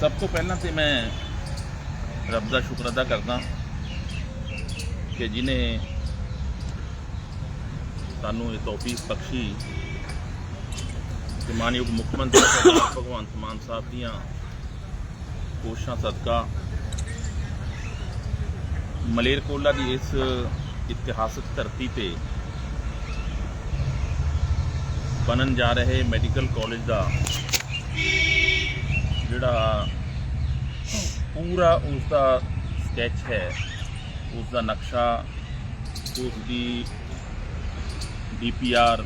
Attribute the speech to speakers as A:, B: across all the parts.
A: ਸਭ ਤੋਂ ਪਹਿਲਾਂ ਤੇ ਮੈਂ ਰੱਬ ਦਾ ਸ਼ੁਕਰ ਅਦਾ ਕਰਦਾ ਕਿ ਜਿਨੇ ਸਾਨੂੰ ਇਹ ਤੌਫੀਕ ਬਖਸ਼ੀ ਕਿ ਮਾਨਯੋਗ ਮੁੱਖ ਮੰਤਰੀ ਸਰਦਾਰ ਭਗਵੰਤ ਮਾਨ ਸਾਹਿਬ ਦੀਆਂ ਕੋਸ਼ਾਂ ਸਦਕਾ ਮਲੇਰਕੋਲਾ ਦੀ ਇਸ ਇਤਿਹਾਸਕ ਧਰਤੀ ਤੇ ਬਣਨ ਜਾ ਰਹੇ ਮੈਡੀਕਲ ਕਾਲਜ ਦਾ ਜਿਹੜਾ ਪੂਰਾ ਉਸ ਦਾ ਸਕੈਚ ਹੈ ਉਸ ਦਾ ਨਕਸ਼ਾ ਉਸ ਦੀ ਡੀਪੀਆਰ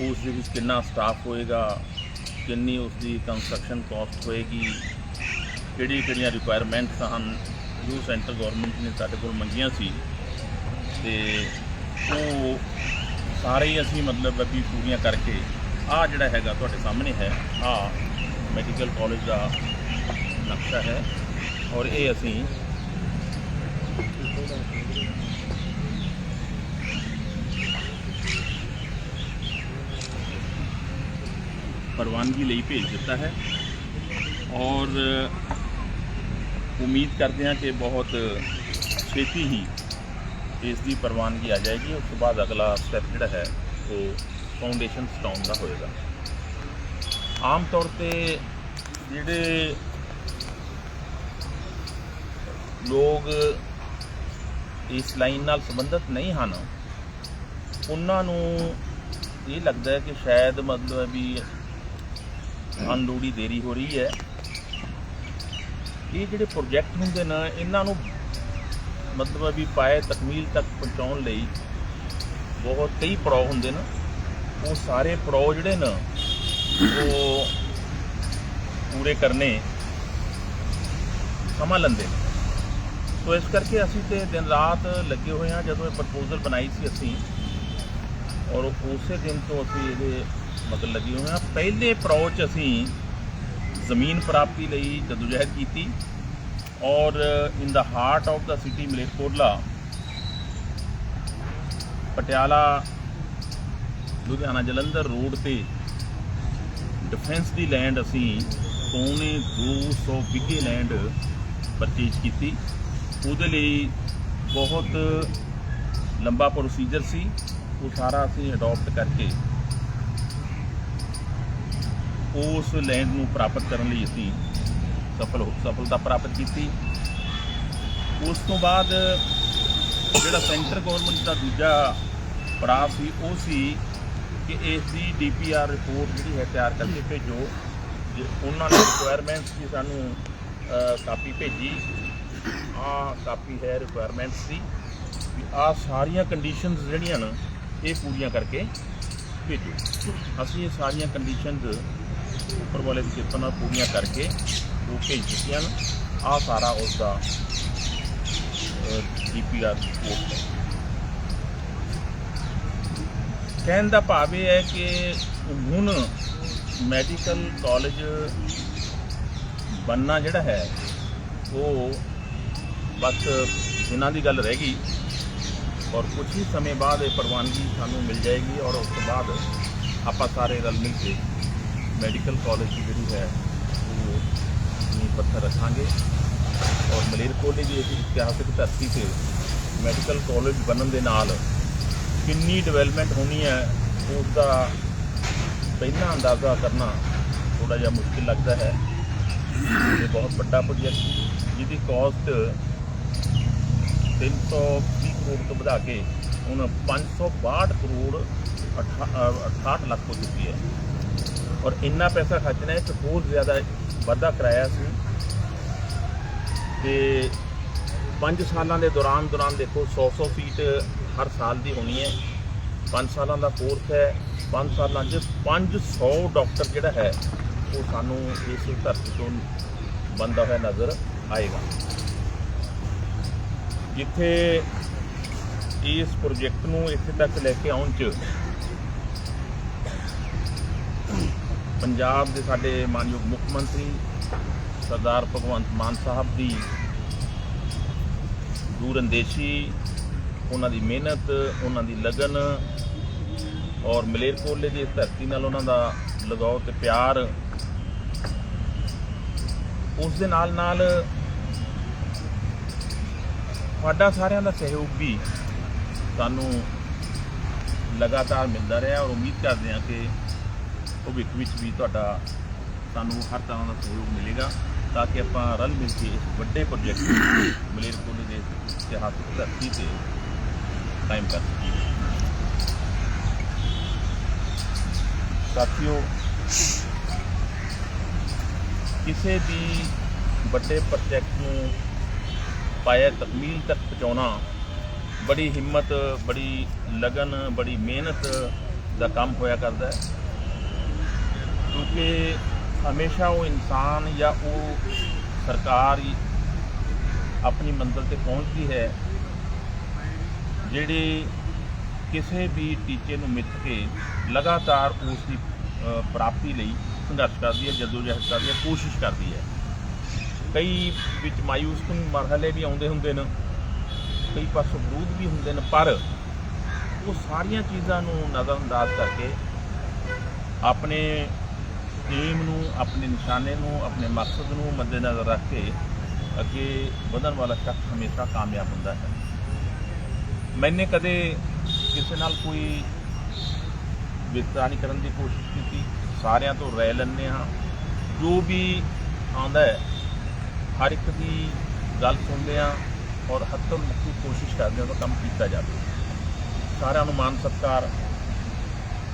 A: ਉਸ ਦੇ ਵਿੱਚ ਕਿੰਨਾ ਸਟਾਫ ਹੋਏਗਾ, ਕਿੰਨੀ ਉਸ ਦੀ ਕੰਸਟਰਕਸ਼ਨ ਕਾਸਟ ਹੋਏਗੀ ਕਿਹੜੀ ਕਿਹੜੀਆਂ ਰਿਕੁਆਇਰਮੈਂਟਸ ਹਨ, ਜੋ ਸੈਂਟਰ ਗਵਰਨਮੈਂਟ ਨੇ ਸਾਡੇ ਕੋਲ ਮੰਗੀਆਂ ਸੀ, ਤੇ ਉਹ ਸਾਰੇ ਹੀ ਅਸੀਂ ਮਤਲਬ ਵੀ ਪੂਰੀਆਂ ਕਰਕੇ ਆ ਜਿਹੜਾ ਹੈਗਾ ਤੁਹਾਡੇ ਸਾਹਮਣੇ ਹੈ ਆ ਮੈਡੀਕਲ ਕਾਲਜ ਦਾ ਨਕਸ਼ਾ ਹੈ ਔਰ ਇਹ ਅਸੀਂ ਪ੍ਰਵਾਨਗੀ ਲਈ ਭੇਜ ਦਿੱਤਾ ਹੈ ਔਰ ਉਮੀਦ ਕਰਦੇ ਹਾਂ ਕਿ ਬਹੁਤ ਛੇਤੀ ਹੀ ਇਸ ਦੀ ਪ੍ਰਵਾਨਗੀ ਆ ਜਾਏਗੀ, ਉਸ ਤੋਂ ਬਾਅਦ ਅਗਲਾ ਸਟੈਪ ਜਿਹੜਾ ਹੈ, ਉਹ ਫਾਊਂਡੇਸ਼ਨ ਸਟਾਉਨ ਦਾ ਹੋਏਗਾ। ਆਮ ਤੌਰ ਤੇ ਜਿਹੜੇ ਲੋਕ ਇਸ ਲਾਈਨ ਨਾਲ ਸੰਬੰਧਿਤ ਨਹੀਂ ਹਨ, ਉਹਨਾਂ ਨੂੰ ਇਹ ਲੱਗਦਾ ਹੈ ਕਿ ਸ਼ਾਇਦ ਮਤਲਬ ਵੀ ਅਨਲੋੜੀ ਦੇਰੀ ਹੋ ਰਹੀ ਹੈ। ਇਹ ਜਿਹੜੇ ਪ੍ਰੋਜੈਕਟ ਹੁੰਦੇ ਨੇ, ਇਹਨਾਂ ਨੂੰ ਮਤਲਬ ਵੀ ਪਾਏ ਤਕਮੀਲ ਤੱਕ ਪਹੁੰਚਾਉਣ ਲਈ ਬਹੁਤ ਕਈ ਪੜਾਅ ਹੁੰਦੇ ਨੇ। ਉਹ ਸਾਰੇ ਪੜਾਅ ਜਿਹੜੇ ਨੇ, ਉਹ ਪੂਰੇ ਕਰਨੇ ਸਮਾਂ ਲੈਂਦੇ ਨੇ। ਸੋ ਇਸ ਕਰਕੇ ਅਸੀਂ ਤੇ ਦਿਨ ਰਾਤ ਲੱਗੇ ਹੋਏ ਹਾਂ, ਜਦੋਂ ਇਹ ਪ੍ਰਪੋਜ਼ਲ ਬਣਾਈ ਸੀ ਅਸੀਂ, ਔਰ ਉਸੇ ਦਿਨ ਤੋਂ ਅਸੀਂ ਇਹਦੇ ਮਤਲਬ ਲੱਗੇ ਹੋਏ ਹਾਂ। ਪਹਿਲੇ ਅਪਰੋਚ ਅਸੀਂ ਜ਼ਮੀਨ ਪ੍ਰਾਪਤੀ ਲਈ ਜਦੋਜਹਿਦ ਕੀਤੀ ਔਰ in the heart of the city Malerkotla, Patiala, Ludhiana Jalandhar road ਤੇ ਡਿਫੈਂਸ ਦੀ ਲੈਂਡ ਅਸੀਂ ਪੌਣੇ 200 ਵਿਗੇ ਲੈਂਡ ਪਰਚੇਜ ਕੀਤੀ। ਉਹਦੇ ਲਈ ਬਹੁਤ ਲੰਬਾ ਪ੍ਰੋਸੀਜਰ ਸੀ। ਉਹ ਸਾਰਾ ਅਸੀਂ ਅਡਾਪਟ ਕਰਕੇ ਉਸ ਲੈਂਡ ਨੂੰ ਪ੍ਰਾਪਤ ਕਰਨ ਲਈ ਅਸੀਂ ਸਫਲ ਹੋ ਸਫਲਤਾ ਪ੍ਰਾਪਤ ਕੀਤੀ। ਉਸ ਤੋਂ ਬਾਅਦ ਜਿਹੜਾ ਸੈਂਟਰ ਗਵਰਨਮੈਂਟ ਦਾ ਦੂਜਾ ਪੜਾਅ ਸੀ, ਉਹ ਸੀ ਕਿ ਇਸ ਦੀ ਡੀਪੀਆਰ ਰਿਪੋਰਟ ਜਿਹੜੀ ਹੈ ਤਿਆਰ ਕਰਕੇ ਭੇਜੋ। ਜੇ ਉਹਨਾਂ ਨੇ ਰਿਕੁਆਇਰਮੈਂਟਸ ਦੀ ਸਾਨੂੰ ਕਾਪੀ ਭੇਜੀ। ਆ ਕਾਪੀ ਹੈ ਰਿਕੁਆਇਰਮੈਂਟਸ ਦੀ ਵੀ ਆ ਸਾਰੀਆਂ ਕੰਡੀਸ਼ਨਸ ਜਿਹੜੀਆਂ ਨੇ, ਇਹ ਪੂਰੀਆਂ ਕਰਕੇ ਭੇਜੋ। ਅਸੀਂ ਇਹ ਸਾਰੀਆਂ ਕੰਡੀਸ਼ਨਸ ਉੱਪਰ ਵਾਲੇ ਦੀ ਨਾਲ ਪੂਰੀਆਂ ਕਰਕੇ ਉਹ ਭੇਜ ਚੁੱਕੀਆਂ ਹਨ ਆ ਸਾਰਾ ਉਸ ਦਾ ਡੀਪੀਆਰ ਰਿਪੋਰਟ ਹੈ। ਕਹਿਣ ਦਾ ਭਾਵ ਇਹ ਹੈ ਕਿ ਹੁਣ ਮੈਡੀਕਲ ਕਾਲਜ ਬੰਨਾ ਜਿਹੜਾ ਹੈ, ਉਹ ਬਸ ਦਿਨਾਂ ਦੀ ਗੱਲ ਰਹਿ ਗਈ ਔਰ ਕੁਝ ਹੀ ਸਮੇਂ ਬਾਅਦ ਇਹ ਪ੍ਰਵਾਨਗੀ ਸਾਨੂੰ ਮਿਲ ਜਾਏਗੀ ਔਰ ਉਸ ਤੋਂ ਬਾਅਦ ਆਪਾਂ ਸਾਰੇ ਰਲ ਮਿਲ ਕੇ ਮੈਡੀਕਲ ਕਾਲਜ ਜਿਹੜੀ ਹੈ ਨੀਂਹ ਪੱਥਰ ਰੱਖਾਂਗੇ। ਔਰ ਮਲੇਰਕੋਟਲੇ ਦੀ ਇੱਕ ਇਤਿਹਾਸਿਕ ਧਰਤੀ ਤੇ ਮੈਡੀਕਲ ਕਾਲਜ ਬਣਨ ਦੇ ਨਾਲ ਕਿੰਨੀ ਡਿਵੈਲਪਮੈਂਟ ਹੋਣੀ ਹੈ ਉਸ ਦਾ ਪਹਿਲਾਂ ਅੰਦਾਜ਼ਾ ਕਰਨਾ ਥੋੜਾ ਜਿਹਾ ਮੁਸ਼ਕਿਲ ਲੱਗਦਾ ਹੈ। ਇਹ ਬਹੁਤ ਵੱਡਾ ਪ੍ਰੋਜੈਕਟ ਜਿਹਦੀ ਕਾਸਟ 320 ਕਰੋੜ ਤੋਂ ਵਧਾ ਕੇ ਹੁਣ 562 ਕਰੋੜ 68 ਲੱਖ ਹੋ ਚੁੱਕੀ ਹੈ। ਔਰ ਇੰਨਾ ਪੈਸਾ ਖਰਚਣਾ ਹੈ ਕਿ ਹੋਰ ਜ਼ਿਆਦਾ ਵਾਧਾ ਕਰਾਇਆ ਸੀ। ਤੇ 5 ਸਾਲਾਂ ਦੇ ਦੌਰਾਨ ਦੌਰਾਨ ਦੇਖੋ 100 100 ਫੀਟ ਹਰ ਸਾਲ ਦੀ ਹੋਣੀ ਹੈ। 5 ਸਾਲਾਂ ਦਾ ਕੋਰਸ ਹੈ। 5 ਸਾਲਾਂ 'ਚ 500 ਡਾਕਟਰ ਜਿਹੜਾ ਹੈ, ਉਹ ਸਾਨੂੰ ਇਸ ਧਰਤੀ ਤੋਂ ਬੰਦਾ ਹੋਇਆ ਨਜ਼ਰ ਆਏਗਾ। ਜਿੱਥੇ ਇਸ ਪ੍ਰੋਜੈਕਟ ਨੂੰ ਇੱਥੇ ਤੱਕ ਲੈ ਕੇ ਆਉਣ 'ਚ ਪੰਜਾਬ ਦੇ ਸਾਡੇ ਮਾਨਯੋਗ ਮੁੱਖ ਮੰਤਰੀ ਸਰਦਾਰ ਭਗਵੰਤ ਮਾਨ ਸਾਹਿਬ ਦੀ ਦੂਰਅੰਦੇਸ਼ੀ, ਉਹਨਾਂ ਦੀ ਮਿਹਨਤ, ਉਹਨਾਂ ਦੀ ਲਗਨ ਔਰ ਮਲੇਰਕੋਟਲੇ ਦੀ ਇਸ ਧਰਤੀ ਨਾਲ ਉਹਨਾਂ ਦਾ ਲਗਾਓ ਤੇ ਪਿਆਰ, ਉਸ ਦੇ ਨਾਲ ਨਾਲ ਤੁਹਾਡਾ ਸਾਰਿਆਂ ਦਾ ਸਹਿਯੋਗ ਵੀ ਸਾਨੂੰ ਲਗਾਤਾਰ ਮਿਲਦਾ ਰਿਹਾ ਔਰ ਉਮੀਦ ਕਰਦੇ ਹਾਂ ਕਿ ਭਵਿੱਖ ਵਿੱਚ ਵੀ ਤੁਹਾਡਾ ਸਾਨੂੰ ਹਰ ਤਰ੍ਹਾਂ ਦਾ ਸਹਿਯੋਗ ਮਿਲੇਗਾ ਤਾਂ ਕਿ ਆਪਾਂ ਰਲ ਮਿਲ ਕੇ ਇਸ ਵੱਡੇ ਪ੍ਰੋਜੈਕਟ ਨੂੰ ਮਲੇਰਕੋਟਲੇ ਦੇ ਇਤਿਹਾਸਕ ਧਰਤੀ ਤੇ ਕਾਇਮ ਕਰ ਸਕੀਏ ਸਾਥੀਓ, ਕਿਸੇ ਵੀ ਵੱਡੇ ਪ੍ਰੋਜੈਕਟ ਨੂੰ ਪਾਇਆ ਤਕਮੀਲ ਤੱਕ ਪਹੁੰਚਾਉਣਾ ਬੜੀ ਹਿੰਮਤ, ਬੜੀ ਲਗਨ, ਬੜੀ ਮਿਹਨਤ ਦਾ ਕੰਮ ਹੋਇਆ ਕਰਦਾ ਹੈ। ਕਿਉਂਕਿ ਹਮੇਸ਼ਾ ਉਹ ਇਨਸਾਨ ਜਾਂ ਉਹ ਸਰਕਾਰ ਆਪਣੀ ਮੰਜ਼ਿਲ ਤੇ ਪਹੁੰਚਦੀ ਹੈ, ਜਿਹੜੇ ਕਿਸੇ ਵੀ ਟੀਚੇ ਨੂੰ ਮਿੱਥ ਕੇ ਲਗਾਤਾਰ ਉਸ ਦੀ ਪ੍ਰਾਪਤੀ ਲਈ ਸੰਘਰਸ਼ ਕਰਦੀ ਹੈ, ਜਦੋਜਹਿਦ ਕਰਦੀ ਹੈ, ਕੋਸ਼ਿਸ਼ ਕਰਦੀ ਹੈ। ਕਈ ਵਿੱਚ ਮਾਯੂਸ ਮਰਹਲੇ ਵੀ ਆਉਂਦੇ ਹੁੰਦੇ ਨੇ, ਕਈ ਪਾਸੋਂ ਵਿਰੋਧ ਵੀ ਹੁੰਦੇ ਨੇ, ਪਰ ਉਹ ਸਾਰੀਆਂ ਚੀਜ਼ਾਂ ਨੂੰ ਨਜ਼ਰਅੰਦਾਜ਼ ਕਰਕੇ ਆਪਣੇ ਏਮ ਨੂੰ, ਆਪਣੇ ਨਿਸ਼ਾਨੇ ਨੂੰ, ਆਪਣੇ ਮਕਸਦ ਨੂੰ ਮੱਦੇਨਜ਼ਰ ਰੱਖ ਕੇ ਅੱਗੇ ਵਧਣ ਵਾਲਾ ਸ਼ਖਸ ਹਮੇਸ਼ਾ ਕਾਮਯਾਬ ਹੁੰਦਾ ਹੈ। ਮੈਨੇ ਕਦੇ ਕਿਸੇ ਨਾਲ ਕੋਈ ਵਿਤਕਰਾ ਨਹੀਂ ਕਰਨ ਦੀ ਕੋਸ਼ਿਸ਼ ਕੀਤੀ। ਸਾਰਿਆਂ ਤੋਂ ਰਾਏ ਲੈਂਦੇ ਹਾਂ। ਜੋ ਵੀ ਆਉਂਦਾ ਹੈ, ਹਰ ਇੱਕ ਦੀ ਗੱਲ ਸੁਣਦੇ ਹਾਂ ਔਰ ਹੱਥੋਂ ਮੁੱਕੀ ਕੋਸ਼ਿਸ਼ ਕਰਦੇ ਹਾਂ ਉਹ ਕੰਮ ਕੀਤਾ ਜਾਵੇ। ਸਾਰਿਆਂ ਨੂੰ ਮਾਨ ਸਤਿਕਾਰ।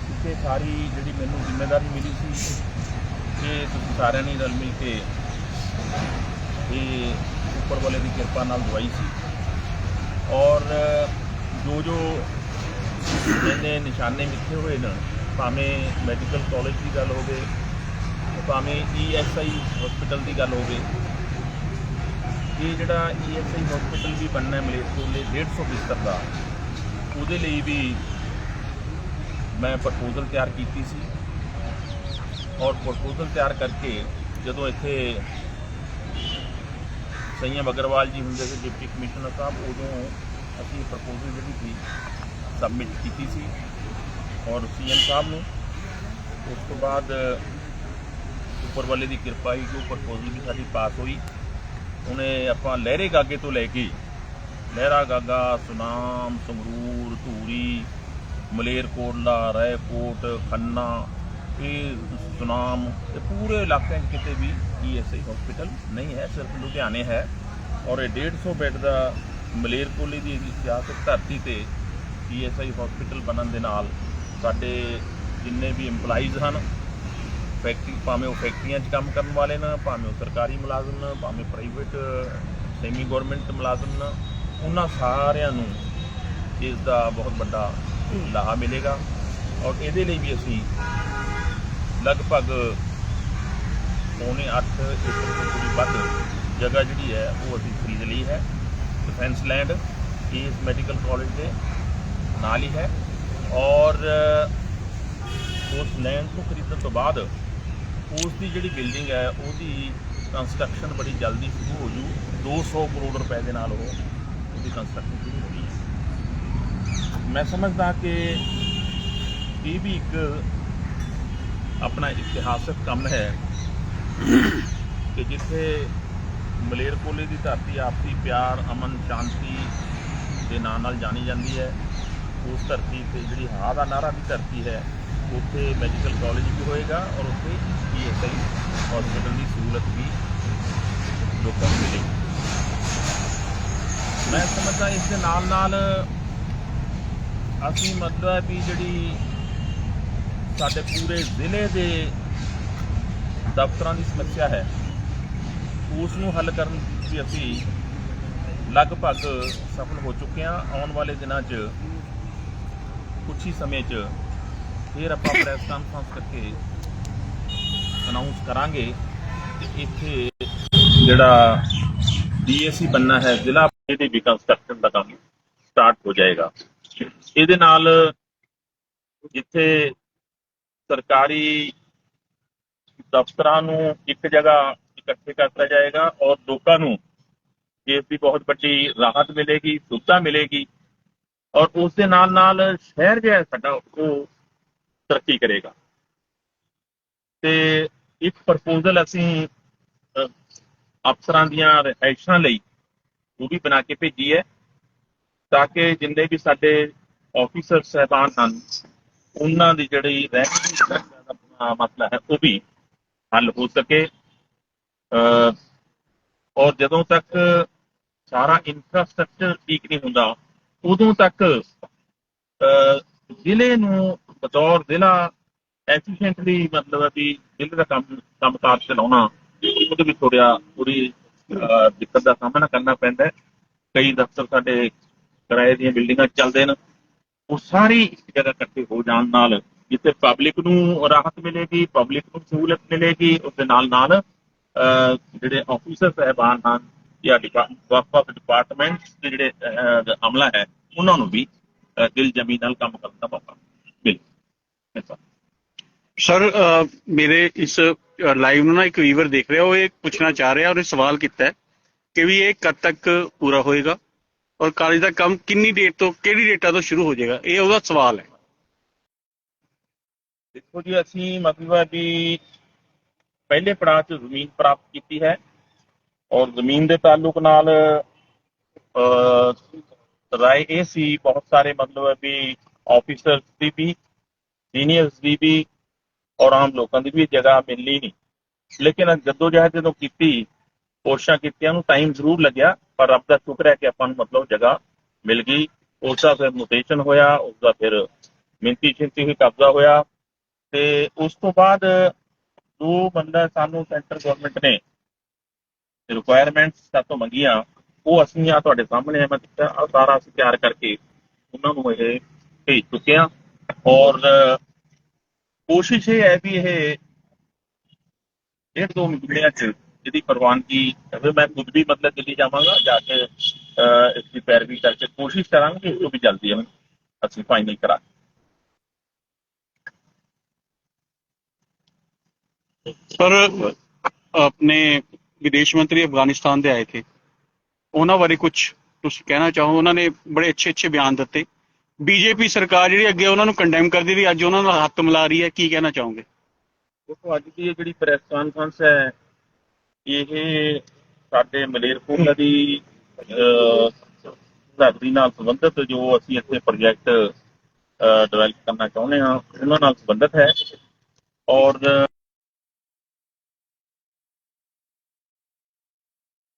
A: ਕਿਉਂਕਿ ਸਾਰੀ ਜਿਹੜੀ ਮੈਨੂੰ ਜ਼ਿੰਮੇਵਾਰੀ ਮਿਲੀ ਸੀ ਕਿ ਤੁਸੀਂ ਸਾਰਿਆਂ ਨੇ ਰਲ ਮਿਲ ਕੇ ਇਹ ਉੱਪਰ ਵਾਲੇ ਦੀ ਕਿਰਪਾ ਨਾਲ ਦਵਾਈ ਸੀ। ਔਰ ਜੋ ਜੋ ਇਹਨੇ ਨਿਸ਼ਾਨੇ ਮਿੱਥੇ ਹੋਏ ਨੇ, ਭਾਵੇਂ ਮੈਡੀਕਲ ਕਾਲਜ ਦੀ ਗੱਲ ਹੋਵੇ, ਭਾਵੇਂ ਈਐਸਆਈ ਹਸਪੀਟਲ ਦੀ ਗੱਲ ਹੋਵੇ, ਇਹ ਜਿਹੜਾ ਈਐਸਆਈ ਹਸਪੀਟਲ ਵੀ ਬਣਨਾ ਹੈ ਮਲੇਰਕੋਟਲੇ 150 ਬਿਸਤਰ ਦਾ, ਉਹਦੇ ਲਈ ਵੀ ਮੈਂ ਪ੍ਰਪੋਜ਼ਲ ਤਿਆਰ ਕੀਤੀ ਸੀ। ਔਰ ਪ੍ਰਪੋਜ਼ਲ ਤਿਆਰ ਕਰਕੇ ਜਦੋਂ ਇੱਥੇ ਸੰਯਮ ਅਗਰਵਾਲ ਜੀ ਹੁੰਦੇ ਸੀ, ਡਿਪਟੀ ਕਮਿਸ਼ਨਰ ਸਾਹਿਬ, ਉਦੋਂ ਅਸੀਂ ਪ੍ਰਪੋਜ਼ਲ ਜਿਹੜੀ ਸੀ ਸਬਮਿਟ ਕੀਤੀ ਸੀ ਔਰ ਸੀਐਮ ਸਾਹਿਬ ਨੂੰ। ਉਸ ਤੋਂ ਬਾਅਦ ਉੱਪਰ ਵਾਲੇ ਦੀ ਕਿਰਪਾ ਹੀ ਜੋ ਪ੍ਰਪੋਜ਼ਲ ਵੀ ਸਾਡੀ ਪਾਸ ਹੋਈ। ਉਹਨੇ ਆਪਾਂ ਲਹਿਰੇ ਗਾਗੇ ਤੋਂ ਲੈ ਕੇ, ਲਹਿਰਾ ਗਾਗਾ, ਸੁਨਾਮ, ਸੰਗਰੂਰ, ਧੂਰੀ, ਮਲੇਰਕੋਟਲਾ, ਰਾਏਕੋਟ, ਖੰਨਾ ਇਹ ਸੁਨਾਮ ਤੇ ਪੂਰੇ ਇਲਾਕੇ 'ਚ ਕਿਤੇ ਵੀ ਈਐਸਆਈ ਹਸਪੀਟਲ ਨਹੀਂ ਹੈ ਸਿਰਫ ਲੁਧਿਆਣੇ ਹੈ ਔਰ ਇਹ 150 ਬੈੱਡ ਦਾ ਮਲੇਰਕੋਟਲੇ ਦੀ ਇਤਿਹਾਸਕ ਧਰਤੀ ਤੇ ਈਐਸਆਈ ਹਸਪੀਟਲ ਬਣਨ ਦੇ ਨਾਲ ਸਾਡੇ ਜਿੰਨੇ ਵੀ EMPLOYEES ਹਨ ਫੈਕਟਰੀ ਭਾਵੇਂ ਉਹ ਫੈਕਟਰੀਆਂ 'ਚ ਕੰਮ ਕਰਨ ਵਾਲੇ ਨੇ ਭਾਵੇਂ ਉਹ ਸਰਕਾਰੀ ਮੁਲਾਜ਼ਮ ਨੇ ਭਾਵੇਂ ਪ੍ਰਾਈਵੇਟ ਸੈਮੀ ਗਵਰਨਮੈਂਟ ਮੁਲਾਜ਼ਮ ਨੇ ਉਹਨਾਂ ਸਾਰਿਆਂ ਨੂੰ ਇਸ ਦਾ ਬਹੁਤ ਵੱਡਾ ਲਾਹਾ ਮਿਲੇਗਾ ਔਰ ਇਹਦੇ ਲਈ ਵੀ ਅਸੀਂ ਲਗਭਗ ਪੌਣੇ 8 ਏਕੜ ਤੋਂ ਥੋੜੀ ਵੱਧ ਜਗ੍ਹਾ ਜਿਹੜੀ ਹੈ, ਉਹ ਅਸੀਂ ਖਰੀਦ ਲਈ ਹੈ। ਡਿਫੈਂਸ ਲੈਂਡ ਇਸ ਮੈਡੀਕਲ ਕਾਲਜ ਦੇ ਨਾਲ ਹੀ ਹੈ। ਔਰ, ਉਸ ਲੈਂਡ ਨੂੰ ਖਰੀਦਣ ਤੋਂ ਬਾਅਦ ਉਸ ਦੀ ਜਿਹੜੀ ਬਿਲਡਿੰਗ ਹੈ, ਉਹਦੀ ਕੰਸਟਰਕਸ਼ਨ ਬੜੀ ਜਲਦੀ ਸ਼ੁਰੂ ਹੋ ਜੂ। 200 ਕਰੋੜ ਰੁਪਏ ਦੇ ਨਾਲ ਉਹ ਉਹਦੀ ਕੰਸਟਰਕਸ਼ਨ ਸ਼ੁਰੂ ਹੋਣੀ ਹੈ ਮੈਂ ਸਮਝਦਾ ਕਿ ਇਹ ਵੀ ਇੱਕ ਆਪਣਾ ਇਤਿਹਾਸਕ ਕੰਮ ਹੈ ਕਿ ਜਿੱਥੇ ਮਲੇਰਕੋਲੇ ਦੀ ਧਰਤੀ ਆਪਸੀ ਪਿਆਰ, ਅਮਨ, ਸ਼ਾਂਤੀ ਦੇ ਨਾਂ ਨਾਲ ਜਾਣੀ ਜਾਂਦੀ ਹੈ। ਉਸ ਧਰਤੀ ਤੇ ਜਿਹੜੀ ਹਾ ਦਾ ਨਾਰਾ ਦੀ ਧਰਤੀ ਹੈ, ਉੱਥੇ ਮੈਡੀਕਲ ਕਾਲਜ ਵੀ ਹੋਏਗਾ ਔਰ ਉੱਥੇ ਈਐਸਆਈ ਹਸਪੀਟਲ ਦੀ ਸਹੂਲਤ ਵੀ ਲੋਕਾਂ ਨੂੰ ਮਿਲੇਗੀ। ਮੈਂ ਸਮਝਦਾ ਇਸ ਦੇ ਨਾਲ ਨਾਲ ਅਸੀਂ ਮਤਲਬ ਵੀ ਜਿਹੜੀ ਸਾਡੇ ਪੂਰੇ ਜ਼ਿਲ੍ਹੇ ਦੇ ਦਫ਼ਤਰਾਂ ਦੀ ਸਮੱਸਿਆ ਹੈ। ਉਸ ਨੂੰ ਹੱਲ ਕਰਨ ਦੀ ਅਸੀਂ ਲਗਭਗ ਸਫਲ ਹੋ ਚੁੱਕੇ ਹਾਂ। ਆਉਣ ਵਾਲੇ ਦਿਨਾਂ 'ਚ ਕੁਝ ਹੀ ਸਮੇਂ 'ਚ ਫਿਰ ਆਪਾਂ ਪ੍ਰੈਸ ਕਾਨਫਰੰਸ ਕਰਕੇ ਅਨਾਉਂਸ ਕਰਾਂਗੇ ਕਿ ਇੱਥੇ ਜਿਹੜਾ ਡੀਏਸੀ ਬੰਨਾ ਹੈ, ਜ਼ਿਲ੍ਹਾ ਇਹਦੀ ਵੀ ਕੰਸਟਰਕਸ਼ਨ ਦਾ ਕੰਮ ਸਟਾਰਟ ਹੋ ਜਾਏਗਾ। ਇਹਦੇ ਨਾਲ ਜਿੱਥੇ ਸਰਕਾਰੀ ਦਫ਼ਤਰਾਂ ਨੂੰ ਇੱਕ ਜਗ੍ਹਾ ਇਕੱਠੇ ਕਰਤਾ ਜਾਏਗਾ ਔਰ ਲੋਕਾਂ ਨੂੰ ਇਸ ਦੀ ਬਹੁਤ ਵੱਡੀ ਰਾਹਤ ਮਿਲੇਗੀ, ਸੁਵਿਧਾ ਮਿਲੇਗੀ ਔਰ ਉਸ ਦੇ ਨਾਲ ਨਾਲ ਸ਼ਹਿਰ ਜਿਹੜਾ ਸਾਡਾ ਉਹ ਤਰੱਕੀ ਕਰੇਗਾ। ਤੇ ਇੱਕ ਪ੍ਰਪੋਜ਼ਲ ਅਸੀਂ ਅਫਸਰਾਂ ਦੀਆਂ ਰਿਹਾਇਸ਼ਾਂ ਲਈ ਉਹ ਵੀ ਬਣਾ ਕੇ ਭੇਜੀ ਹੈ ਤਾਂ ਕਿ ਜਿੰਨੇ ਵੀ ਸਾਡੇ ਆਫੀਸਰ ਸਹਿਬਾਨ ਹਨ ਉਹਨਾਂ ਦੀ ਜਿਹੜੀ ਰਹਿਣ ਦੀ ਸੁਰੱਖਿਆ ਦਾ ਮਸਲਾ ਹੈ ਉਹ ਵੀ ਹੱਲ ਹੋ ਸਕੇ। ਅਹ, ਔਰ ਜਦੋਂ ਤੱਕ ਸਾਰਾ ਇਨਫਰਾਸਟ੍ਰਕਚਰ ਠੀਕ ਨਹੀਂ ਹੁੰਦਾ ਉਦੋਂ ਤੱਕ ਅਹ, ਜ਼ਿਲ੍ਹੇ ਨੂੰ ਬਤੌਰ ਜ਼ਿਲ੍ਹਾ ਐਫੀਸ਼ੀਐਂਟਲੀ ਮਤਲਬ ਹੈ ਵੀ ਜ਼ਿਲ੍ਹੇ ਦਾ ਕੰਮ ਕੰਮਕਾਰ ਚਲਾਉਣਾ ਉਹਦੇ ਵਿੱਚ ਥੋੜ੍ਹਾ ਥੋੜੀ ਦਿੱਕਤ ਦਾ ਸਾਹਮਣਾ ਕਰਨਾ ਪੈਂਦਾ ਹੈ। ਕਈ ਦਫ਼ਤਰ ਸਾਡੇ ਕਿਰਾਏ ਦੀਆਂ ਬਿਲਡਿੰਗਾਂ ਚੱਲਦੇ ਨੇ। ਉਹ ਸਾਰੀ ਇੱਕ ਜਗ੍ਹਾ ਇਕੱਠੇ ਹੋ ਜਾਣ ਨਾਲ ਜਿੱਥੇ ਪਬਲਿਕ ਨੂੰ ਰਾਹਤ ਮਿਲੇਗੀ ਪਬਲਿਕ ਨੂੰ ਸਹੂਲਤ ਮਿਲੇਗੀ ਉਸ ਦੇ ਨਾਲ ਨਾਲ ਜਿਹੜੇ ਆਫੀਸਰ ਸਹਿਬਾਨ ਹਨ, ਜਾਂ ਡਿਪਾ- ਵੱਖ-ਵੱਖ ਡਿਪਾਰਟਮੈਂਟ ਦੇ ਜਿਹੜੇ ਅਮਲਾ ਹੈ, ਉਹਨਾਂ ਨੂੰ ਵੀ ਦਿਲ ਜਮੀ ਨਾਲ ਕੰਮ ਕਰਨ ਦਾ ਮੌਕਾ ਮਿਲੇ।
B: ਸਰ ਮੇਰੇ ਇਸ ਲਾਈਵ ਨੂੰ ਨਾ ਇੱਕ ਵੀਵਰ ਦੇਖ ਰਿਹਾ, ਉਹ ਇਹ ਪੁੱਛਣਾ ਚਾਹ ਰਿਹਾ ਉਹਨੇ ਸਵਾਲ ਕੀਤਾ ਕਿ ਵੀ ਇਹ ਕਦ ਤੱਕ ਪੂਰਾ ਹੋਏਗਾ? ਔਰ ਕਾਲਜ ਦਾ ਕੰਮ ਕਿੰਨੀ ਡੇਟ ਤੋਂ, ਕਿਹੜੀ ਡੇਟਾ ਤੋਂ ਸ਼ੁਰੂ ਹੋ ਜਾਏਗਾ? ਇਹ ਉਹਦਾ ਸਵਾਲ ਹੈ।
A: ਦੇਖੋ ਜੀ, ਅਸੀਂ ਮਤਲਬ ਵੀ ਪਹਿਲੇ ਪੜਾਅ 'ਚ ਜ਼ਮੀਨ ਪ੍ਰਾਪਤ ਕੀਤੀ ਹੈ ਔਰ ਜ਼ਮੀਨ ਦੇ ਤਾਲੁਕ ਨਾਲ ਰਾਏ ਇਹ ਸੀ, ਬਹੁਤ ਸਾਰੇ ਮਤਲਬ ਵੀ ਆਫੀਸਰਸ ਦੀ ਵੀ ਸੀਨੀਅਰਸ ਦੀ ਵੀ ਔਰ ਆਮ ਲੋਕਾਂ ਦੀ ਵੀ ਜਗ੍ਹਾ ਮਿਲਣੀ ਨਹੀਂ। ਲੇਕਿਨ ਜਦੋਂ ਜਹਿਦ ਜਦੋਂ ਕੀਤੀ, ਕੋਸ਼ਿਸ਼ਾਂ ਕੀਤੀਆਂ ਨੂੰ ਟਾਈਮ ਜ਼ਰੂਰ ਲੱਗਿਆ। ਪਰ ਰੱਬ ਦਾ ਸ਼ੁਕਰ ਹੈ ਕਿ ਆਪਾਂ ਨੂੰ ਮਤਲਬ ਜਗ੍ਹਾ ਮਿਲ ਗਈ। ਉਸ ਦਾ ਫਿਰ ਮੁਟੇਸ਼ਨ ਹੋਇਆ, ਉਸ ਦਾ ਫਿਰ ਮਿੰਤੀ ਚਿੰਤੀ ਹੋਈ, ਕਬਜ਼ਾ ਹੋਇਆ ਤੇ ਉਸ ਤੋਂ ਬਾਅਦ ਜੋ ਬੰਦਾ ਸਾਨੂੰ ਸੈਂਟਰ ਗਵਰਨਮੈਂਟ ਨੇ ਰਿਕੁਆਇਰਮੈਂਟਸ ਸਾਤੋਂ ਮੰਗੀਆਂ। ਉਹ ਅਸੀਂ ਆ ਤੁਹਾਡੇ ਸਾਹਮਣੇ ਮੈਂ ਦਿੱਤਾ ਸਾਰਾ ਅਸੀਂ ਤਿਆਰ ਕਰਕੇ ਉਹਨਾਂ ਨੂੰ ਇਹ ਭੇਜ ਚੁੱਕੇ ਹਾਂ। ਔਰ ਕੋਸ਼ਿਸ਼ ਇਹ ਹੈ ਵੀ ਇਹ ਡੇਢ ਦੋ ਮਹੀਨਿਆਂ ਚ ਜਿਹਦੀ ਪ੍ਰਵਾਨਗੀ ਹੋਵੇ ਮੈਂ ਖੁਦ ਵੀ ਮਤਲਬ ਦਿੱਲੀ ਜਾਵਾਂਗਾ ਜਾ ਕੇ ਇਸ ਦੀ ਪੈਰਵੀ ਕਰਕੇ ਕੋਸ਼ਿਸ਼ ਕਰਾਂਗੇ ਕਿ ਇਸ ਤੋਂ ਵੀ ਜਲਦੀ ਅਸੀਂ ਫਾਈਨਲ ਕਰਾ
B: ਸਰ ਆਪਣੇ ਵਿਦੇਸ਼ ਮੰਤਰੀ ਅਫਗਾਨਿਸਤਾਨ ਦੇ ਆਏ ਥੇ। ਉਹਨਾਂ ਬਾਰੇ ਕੁਝ ਤੁਸੀਂ ਕਹਿਣਾ ਚਾਹੋ? ਉਹਨਾਂ ਨੇ ਬੜੇ ਅੱਛੇ ਅੱਛੇ ਬਿਆਨ ਦਿੱਤੇ। ਬੀਜੇਪੀ ਸਰਕਾਰ ਜਿਹੜੀ ਅੱਗੇ ਉਹਨਾਂ ਨੂੰ ਕੰਡੈਮ ਕਰਦੀ ਰਹੀ ਅੱਜ ਉਹਨਾਂ ਨਾਲ ਹੱਥ ਮਿਲਾ ਰਹੀ ਹੈ। ਕੀ ਕਹਿਣਾ ਚਾਹੋਗੇ?
A: ਦੇਖੋ ਅੱਜ ਦੀ ਜਿਹੜੀ ਪ੍ਰੈਸ ਕਾਨਫਰੰਸ ਹੈ ਇਹ ਸਾਡੇ ਮਲੇਰਕੋਟਲਾ ਦੀ ਧਰਤੀ ਨਾਲ ਸੰਬੰਧਿਤ ਜੋ ਅਸੀਂ ਇੱਥੇ ਪ੍ਰੋਜੈਕਟ ਡਿਵੈਲਪ ਕਰਨਾ ਚਾਹੁੰਦੇ ਹਾਂ, ਉਹਨਾਂ ਨਾਲ ਸੰਬੰਧਿਤ ਹੈ। ਔਰ